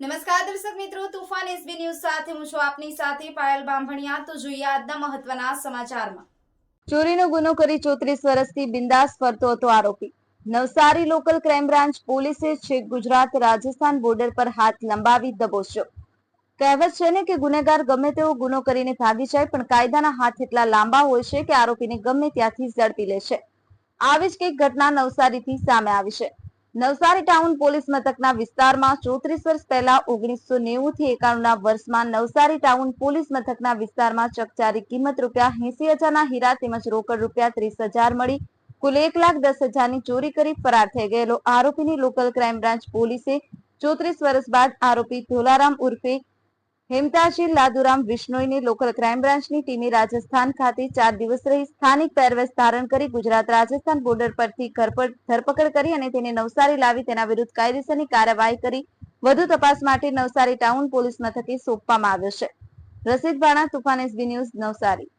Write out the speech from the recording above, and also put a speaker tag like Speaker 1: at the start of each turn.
Speaker 1: નમસ્કાર દર્શક મિત્રો, તુફાન એસબી ન્યૂઝ સાથે હું છું આપની સાથે પાયલ બાંભણિયા. તો જોઈએ આજના મહત્વના સમાચારમાં.
Speaker 2: ચોરીનો ગુનો કરી ચોત્રીસ વર્ષથી બિંદાસ ફરતો હતો આરોપી. નવસારી લોકલ ક્રાઇમ બ્રાન્ચ પોલીસે છેક ગુજરાત રાજસ્થાન બોર્ડર પર હાથ લંબાવી દબોચ્યો. કહેવત છે ને કે ગુનેગાર ગમે તેવો ગુનો કરીને ભાગી જાય, પણ કાયદાના હાથ એટલા લાંબા હોય છે કે આરોપીને ગમે ત્યાંથી ઝડપી લે છે. આવી જ કંઈક ઘટના નવસારીથી સામે આવી છે. નવસારી ટાઉન પોલીસ મથકના વિસ્તારમાં ચોત્રીસ વર્ષ પહેલા ઓગણીસો નેવું થી એકાણુંના વર્ષમાં નવસારી ટાઉન પોલીસ મથકના વિસ્તારમાં ચકચારી કિંમત રૂપિયા એસી હજારના હીરા તેમજ રોકડ રૂપિયા ત્રીસ હજાર મળી, કુલ એક લાખ દસ હજારની ચોરી કરી ફરાર થઈ ગયેલો આરોપીની લોકલ ક્રાઇમ બ્રાન્ચ પોલીસે ચોત્રીસ વર્ષ બાદ આરોપી ધોલારામ ઉર્ફે હેમતાજી લાદુરામ વિશ્નોઈને લોકલ ક્રાઇમ બ્રાન્ચની ટીમે રાજસ્થાન ખાતે ચાર દિવસ રહી સ્થાનિક પહેરવેશ ધારણ કરી ગુજરાત રાજસ્થાન બોર્ડર પરથી ધરપકડ કરી અને તેને નવસારી લાવી તેના વિરુદ્ધ કાયદેસરની કાર્યવાહી કરી. વધુ તપાસ માટે નવસારી ટાઉન પોલીસ મથકે સોંપવામાં આવ્યો છે. Rasid Bhana, Tufan SB news, Navsari.